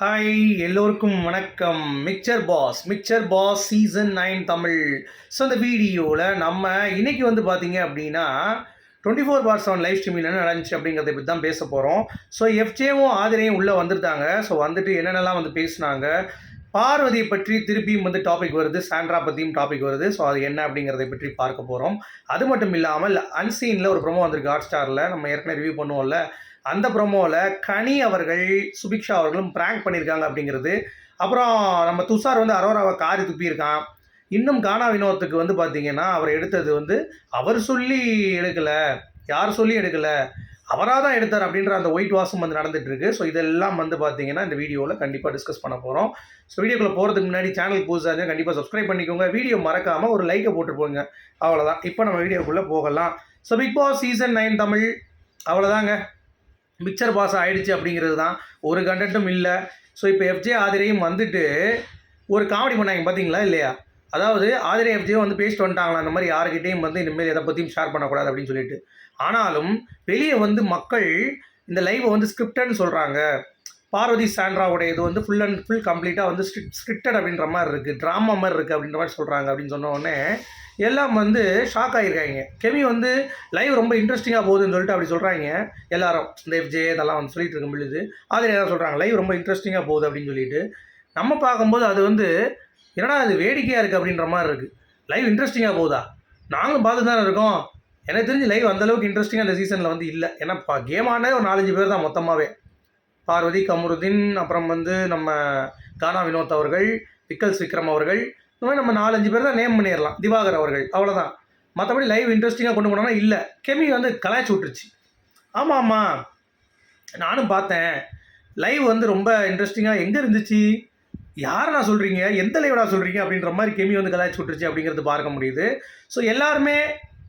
Hi எல்லோருக்கும் வணக்கம். Mixture boss mixture boss season nine Tamil. So இந்த வீடியோவில் நம்ம இன்றைக்கி வந்து பார்த்தீங்க அப்படின்னா twenty four by seven live ஸ்ட்ரீமில் என்ன நடந்துச்சு அப்படிங்கிறத பற்றி தான் பேச போகிறோம் ஸோ எஃப்ஜேவும் ஆதிரையும் உள்ளே வந்துட்டாங்க ஸோ வந்துட்டு என்னென்னலாம் வந்து பேசுனாங்க பார்வதியை பற்றி திருப்பியும் வந்து டாபிக் வருது சாண்ட்ரா பற்றியும் டாபிக் வருது. ஸோ அது என்ன அப்படிங்கிறத பற்றி பார்க்க போகிறோம் அது மட்டும் இல்லாமல் அன்சீனில் ஒரு ப்ரொமோ வந்திருக்கு ஹாட் ஸ்டாரில் நம்ம ஏற்கனவே ரிவ்யூ பண்ணுவோம்ல. அந்த ப்ரொமோவில் கனி அவர்கள் சுபிக்ஷா அவர்களும் ப்ராங்க் பண்ணியிருக்காங்க அப்படிங்கிறது. அப்புறம் நம்ம துஷார் வந்து அரோராவை காரி துப்பியிருக்கான். இன்னும் கானா வினோத்துக்கு வந்து பார்த்தீங்கன்னா அவர் எடுத்தது வந்து அவர் சொல்லி எடுக்கலை யார் சொல்லி எடுக்கலை அவராக தான் எடுத்தார் அப்படின்ற அந்த ஒயிட் வாஷும் வந்து நடந்துட்டு இருக்கு ஸோ இதெல்லாம் வந்து பார்த்தீங்கன்னா இந்த வீடியோவில் கண்டிப்பாக டிஸ்கஸ் பண்ண போகிறோம் ஸோ வீடியோக்குள்ளே போகிறதுக்கு முன்னாடி சேனல் புதுசாக இருந்தால் கண்டிப்பாக சப்ஸ்கிரைப் பண்ணிக்கோங்க. வீடியோ மறக்காமல் ஒரு லைக்கை போட்டு போங்க அவ்வளோதான் இப்போ நம்ம வீடியோக்குள்ளே போகலாம். So big boss season nine Tamil. அவ்வளோதாங்க மிக்சர் பாஸ் ஆகிடுச்சு அப்படிங்கிறது தான் ஒரு கண்டென்ட்டும் இல்லை. ஸோ இப்போ எஃப்ஜே ஆதிரையும் வந்துட்டு ஒரு காமெடி பண்ணாங்க பார்த்தீங்களா இல்லையா? அதாவது ஆதிரை எஃப்ஜே வந்து பேசிட்டு வந்துட்டாங்களா அந்த மாதிரி யாருக்கிட்டையும் வந்து இனிமேல் எதை பற்றியும் ஷேர் பண்ணக்கூடாது அப்படின்னு சொல்லிட்டு. ஆனாலும் வெளியே வந்து மக்கள் இந்த லைவை வந்து ஸ்கிரிப்டன்னு சொல்கிறாங்க பார்வதி சாண்ட்ராவுடைய இது வந்து ஃபுல் அண்ட் ஃபுல் கம்ப்ளீட்டாக வந்து ஸ்கிரிப்டட் அப்படின்ற மாதிரி இருக்குது ட்ராமா மாதிரி இருக்குது அப்படின்ற மாதிரி சொல்கிறாங்க அப்படின்னு சொன்னோடனே எல்லாம் வந்து ஷாக் ஆகியிருக்காங்க கெமி வந்து லைவ் ரொம்ப இன்ட்ரெஸ்டிங்காக போகுதுன்னு சொல்லிட்டு அப்படி சொல்கிறாங்க எல்லாரும் இந்த எஃப்ஜே இதெல்லாம் வந்து சொல்லிட்டு இருக்க பொழுது அதில் யாரும் சொல்கிறாங்க லைவ் ரொம்ப இன்ட்ரெஸ்டிங்காக போகுது அப்படின்னு சொல்லிட்டு. நம்ம பார்க்கும்போது அது வந்து என்னடா அது வேடிக்கையாக இருக்குது அப்படின்ற மாதிரி இருக்குது லைவ் இன்ட்ரெஸ்டிங்காக போகுதா? நாங்களும் பார்த்து தானே இருக்கோம். எனக்கு தெரிஞ்சு லைவ் அந்தளவுக்கு இன்ட்ரெஸ்டிங்காக இந்த சீசனில் வந்து இல்லை. ஏன்னா கேம் ஒரு நாலஞ்சு பேர் தான் மொத்தமாகவே பார்வதி கமருதீன் அப்புறம் வந்து நம்ம கானா வினோத் அவர்கள் விக்கல்ஸ் விக்ரம் அவர்கள். இந்த மாதிரி நம்ம நாலஞ்சு பேர் தான் நேம் பண்ணிடலாம். திவாகர் அவர்கள் அவ்வளோதான் மற்றபடி லைவ் இன்ட்ரெஸ்டிங்காக கொண்டு போனோம்னா இல்லை. கெமி வந்து கலாய்ச்சி விட்டுருச்சு. ஆமாம் ஆமாம் நானும் பார்த்தேன். லைவ் வந்து ரொம்ப இன்ட்ரெஸ்டிங்காக எங்கே இருந்துச்சு? யாரை நான் சொல்கிறீங்க எந்த லைவடா சொல்கிறீங்க அப்படின்ற மாதிரி கெமி வந்து கலாய்ச்சி விட்டுருச்சு அப்படிங்கிறது பார்க்க முடியுது. ஸோ எல்லாருமே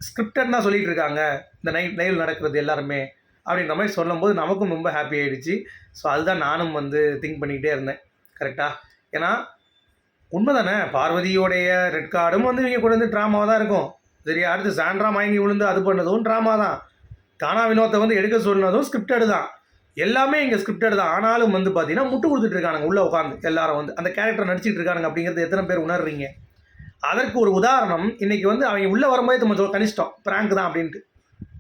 ஸ்கிரிப்டட் தான் சொல்லிகிட்டு இருக்காங்க. இந்த நைட் லைவ் நடக்கிறது எல்லாருமே. அப்படின்ற மாதிரி சொல்லும்போது நமக்கும் ரொம்ப ஹாப்பி ஆகிடுச்சு ஸோ அதுதான் நானும் வந்து திங்க் பண்ணிக்கிட்டே இருந்தேன். கரெக்டாக ஏன்னா உண்மை தானே பார்வதியோடைய ரெட் கார்டும் வந்து இவங்க கொண்டு வந்து ட்ராமாவாக தான் இருக்கும். சரியா அடுத்து சாண்ட்ரா மயங்கி விழுந்து அது பண்ணதும் ட்ராமா தான். தானா வினோத்தை வந்து எடுக்க சொன்னதும் ஸ்கிரிப்டடு தான். எல்லாமே இங்கே ஸ்கிரிப்டட் தான். ஆனாலும் வந்து பார்த்தீங்கன்னா முட்டு கொடுத்துட்டு இருக்கானுங்க உள்ளே உட்காந்து எல்லாரும் வந்து. அந்த கேரக்டர் நடிச்சிட்டு இருக்கானுங்க அப்படிங்கிறது எத்தனை பேர் உணர்றீங்க? அதற்கு ஒரு உதாரணம் இன்றைக்கி வந்து அவங்க உள்ளே வரும்போது நம்ம சொல்ல கனிஷ்டம் ப்ராங்க் தான் அப்படின்ட்டு.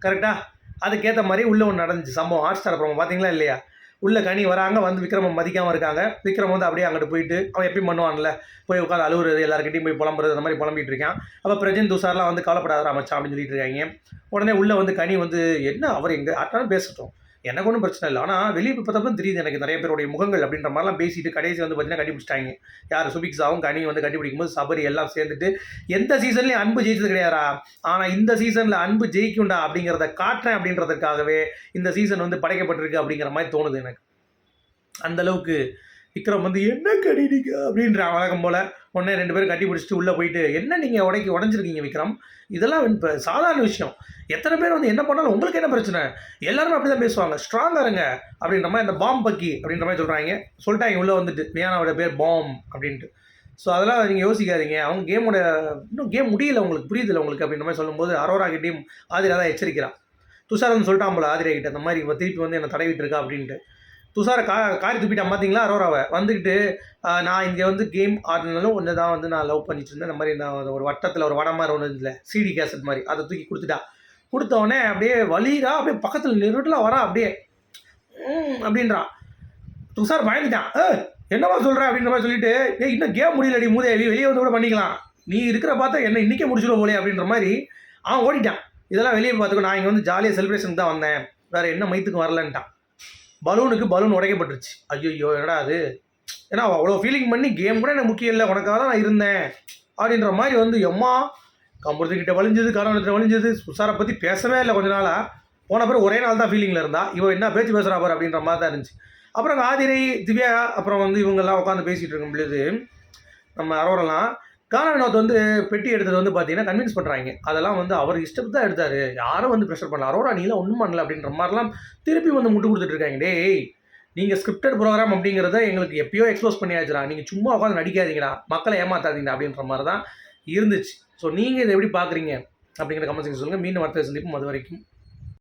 கரெக்டாக அதுக்கேற்ற மாதிரி உள்ளே ஒன்று நடந்துச்சு. சம்பவம் ஹாட் ஸ்டார் ப்ரோமோ பார்த்தீங்களா இல்லையா? உள்ளே கனி வராங்க வந்து விக்ரமம் மதிக்காமல் இருக்காங்க. விக்ரம் வந்து அப்படியே அங்கிட்டு போயிட்டு அவன் எப்பயும் பண்ணுவான்ல. போய் உட்காந்து அழுகுறது எல்லாருக்கிட்டையும் போய் புலம்புறது அந்த மாதிரி புலம்பிட்டு இருக்கான். அப்போ பிரஜன் துஷார்லாம் வந்து கவலைப்படாத அமைச்சா அப்படின்னு சொல்லிட்டு இருக்காங்க. உடனே உள்ளே வந்து கனி வந்து என்ன? அவர் எங்கே? ஆட்டாலும் பேசட்டும். எனக்கு ஒன்றும் பிரச்சனை இல்லை. ஆனால் வெளியே இப்போ தெரியுது எனக்கு நிறைய பேருடைய முகங்கள் அப்படின்ற மாதிரிலாம் பேசிட்டு கடைசி வந்து பார்த்தீங்கன்னா கண்டுபிடிச்சிட்டாங்க. யார்? சுபிக்ஸாவும் கனி வந்து கண்டுபிடிக்கும் போது சபரி எல்லாம் சேர்ந்துட்டு எந்த சீசன்லேயும் அன்பு ஜெயிச்சது கிடையாதா ஆனால் இந்த சீசனில் அன்பு ஜெயிக்கும்டா அப்படிங்கிறத காட்டுறேன் அப்படின்றதுக்காகவே இந்த சீசன் வந்து படைக்கப்பட்டிருக்கு அப்படிங்கிற மாதிரி தோணுது எனக்கு. அந்தளவுக்கு விக்ரம் வந்து என்ன கடினீங்க அப்படின்ற வழக்கம் போல் உடனே ரெண்டு பேரும் கட்டி பிடிச்சிட்டு உள்ளே போயிட்டு என்ன நீங்கள் உடைக்கி உடஞ்சிருக்கீங்க விக்ரம்? இதெல்லாம் இப்போ சாதாரண விஷயம். எத்தனை பேர் வந்து என்ன பண்ணாலும் உங்களுக்கு என்ன பிரச்சனை? எல்லாருமே அப்படி தான் பேசுவாங்க. ஸ்ட்ராங்காக இருங்க அப்படின்ற மாதிரி அந்த பாம் பக்கி அப்படின்ற மாதிரி சொல்கிறாங்க சொல்லிட்டாங்க உள்ளே வந்துட்டு. வியானாவோட பேர் பாம் அப்படின்ட்டு. ஸோ அதெல்லாம் நீங்கள் யோசிக்காதீங்க. அவங்க கேமோட இன்னும் கேம் முடியல உங்களுக்கு புரியுதில்ல உங்களுக்கு அப்படின்ற மாதிரி சொல்லும்போது அரோரா கிட்டேயும் ஆதிரா தான் எச்சரிக்கிறான் துஷார் வந்து சொல்லிட்டான் போல ஆதிரா கிட்ட அந்த மாதிரி திருப்பி வந்து என்னை தடவிட்டு இருக்கா? அப்படின்ட்டு. துஷாரை கா காரி துப்பிட்டான் பார்த்தீங்களா அரோராவை. வந்துக்கிட்டு நான் இங்கே வந்து கேம் ஆடினாலும் ஒன்று தான் வந்து நான் லவ் பண்ணிட்டு இருந்தேன். இந்த மாதிரி நான் ஒரு வட்டத்தில் ஒரு வடம் மாதிரி ஒன்று இல்லை சிடி கேசட் மாதிரி அதை தூக்கி கொடுத்துட்டா. கொடுத்தவொடனே அப்படியே வலிரா அப்படியே பக்கத்தில் நிறுவட்டில் வரா அப்படியே அப்படின்றான் துஷார் பயந்துட்டான். ஏ என்னவா சொல்கிற அப்படின்ற மாதிரி சொல்லிட்டு ஏ இன்னும் கேம் முடியலடி மூதேவி வெளியே வந்து கூட பண்ணிக்கலாம். நீ இருக்கிற பார்த்தா என்ன இன்றைக்கே முடிச்சிடும் போலே அப்படின்ற மாதிரி அவன் ஓடிட்டான். இதெல்லாம் வெளியே பார்த்துக்கோ நான் இங்கே வந்து ஜாலியாக செலிப்ரேஷனுக்கு தான் வந்தேன். வேறு என்ன மைத்துக்கு வரலன்ட்டான். பலூனுக்கு பலூன் உடைக்கப்பட்டுருச்சு. ஐயோ என்னடா அது? ஏன்னா அவ்வளோ ஃபீலிங் பண்ணி கேம் கூட எனக்கு முக்கியம் இல்லை. உனக்காக தான் நான் இருந்தேன். அப்படின்ற மாதிரி வந்து எம்மா கம்புறதுக்கிட்ட வலிஞ்சது காரணத்தில் வலிஞ்சது சுசாரை பற்றி பேசவே இல்லை கொஞ்ச நாளாக போன பிறகு ஒரே நாள் தான் ஃபீலிங்கில் இருந்தா. இவன் என்ன பேச்சு பேசுகிறா பார் அப்படின்ற மாதிரி தான் இருந்துச்சு. அப்புறம் ஆதிரை திவ்யா அப்புறம் வந்து இவங்கெல்லாம் உட்காந்து பேசிகிட்டு இருக்கும் பொழுது நம்ம அரோரெல்லாம் கானா வினோத் வந்து பெட்டி எடுத்தது வந்து பார்த்தீங்கன்னா கன்வின்ஸ் பண்ணுறாங்க அதெல்லாம் வந்து அவர் இஷ்டத்துக்கு தான் எடுத்தார். யாரும் வந்து ப்ரெஷர் பண்ணல. அரோரா நீலாம் ஒன்றும் பண்ணல அப்படின்ற மாதிரிலாம் திருப்பி வந்து முட்டு கொடுத்துட்டு இருக்காங்க. டேய் நீங்கள் ஸ்கிரிப்டட் ப்ரோக்ராம் அப்படிங்கிறத எங்களுக்கு எப்பயோ எக்ஸ்போஸ் பண்ணியாச்சுடா. நீங்கள் சும்மா உட்காந்து நடிக்காதீங்கடா. மக்களை ஏமாத்தாதீங்கடா அப்படின்ற மாதிரி தான் இருந்துச்சு. ஸோ நீங்கள் இதை எப்படி பார்க்குறீங்க அப்படிங்கிற கமெண்ட் செக்ஷன் சொல்லுங்கள் மீண்டும் வார்த்தை சந்திப்பும் அது வரைக்கும்